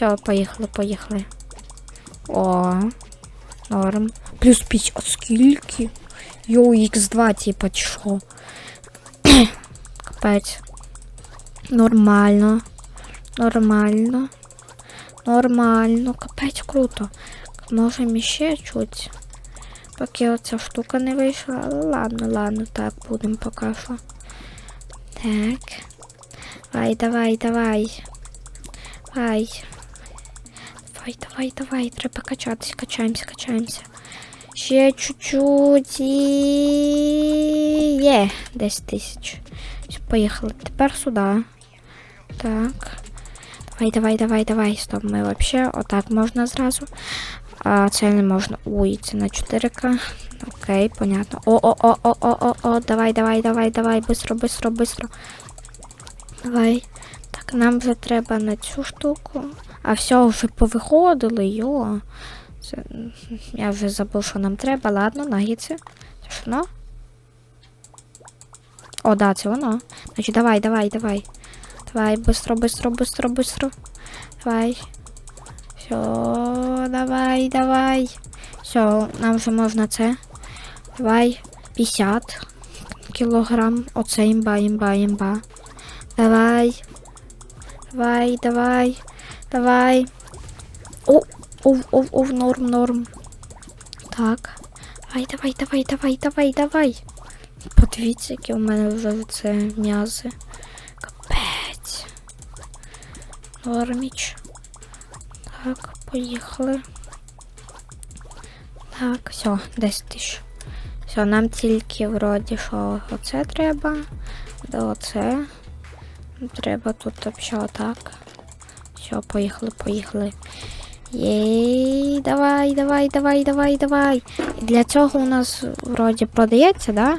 Все, поїхали, поїхали. О, норм. Плюс 5, а скільки? Йоу, х2, типа, чо? Капець. Нормально. Нормально. Нормально. Капець круто. Можемо ще чуть. Поки оця штука не вийшла. Ладно, ладно, так будемо поки що. Так. Давай, давай, давай. Давай. Давай, давай, давай. Треба качатися, качаємося, качаємося. Ще чуть-чуть і є 10 тисяч. Все, поїхали. Тепер сюди. Так. Давай, давай, давай, давай. Стоп, ми вообще отак можна зразу. А це не можна. Ой, це на 4К. Окей, понятно. О, о, о, о, о, о, о, давай, давай, давай, давай, быстро, быстро, быстро. Давай. Так, нам вже треба на цю штуку. А все, вже повиходили, йо. Це... м, Я вже забув, що нам треба. Ладно, нагіці. Це ж воно? О, да, це воно. Значить, давай, давай, давай. Давай, быстро, быстро, быстро, быстро. Давай. Все, давай, давай. Все, нам вже можна це. Давай. 50 кілограм. Оце імба, імба, імба. Давай. Давай, давай. Давай. О, о, о, о, норм, норм. Так. Давай, давай, давай, давай, давай, давай. Подивіться, які у мене вже це м'язи. Капець. Норміч. Так, поїхали. Так, все, 10 тисяч. Все, нам тільки вроді що оце треба. Да оце. Треба тут взагалі отак. Все, поїхали, поїхали. Єй, давай, давай, давай, давай, давай. І для цього у нас вроді продається, да?